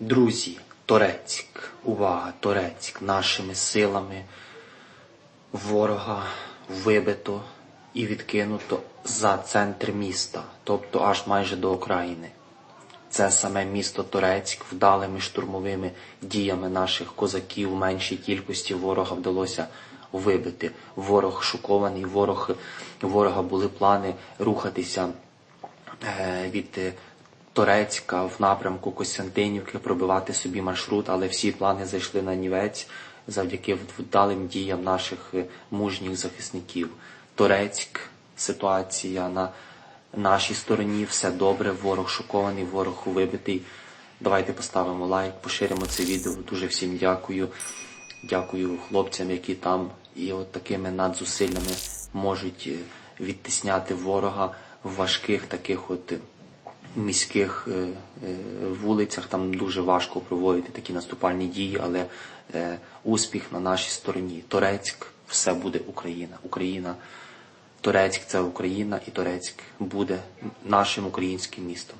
Друзі, Торецьк, увага, Торецьк, нашими силами ворога вибито і відкинуто за центр міста, тобто аж майже до окраїни. Це саме місто Торецьк вдалими штурмовими діями наших козаків у меншій кількості ворога вдалося вибити. Ворог шокований, ворог, ворога були плани рухатися е, від е, Торецька в напрямку Костянтинівки, пробивати собі маршрут, але всі плани зайшли на нівець завдяки вдалим діям наших е, мужніх захисників. Торецьк, ситуація на нашій стороні, все добре, ворог шокований, ворог вибитий. Давайте поставимо лайк, поширимо це відео. Дуже всім дякую. Дякую хлопцям, які там і от такими надзусиллями можуть е, відтисняти ворога в важких таких от е, міських е, е, вулицях. Там дуже важко проводити такі наступальні дії, але е, успіх на нашій стороні. Торецьк, все буде Україна. Україна, Торецьк це Україна, і Торецьк буде нашим українським містом.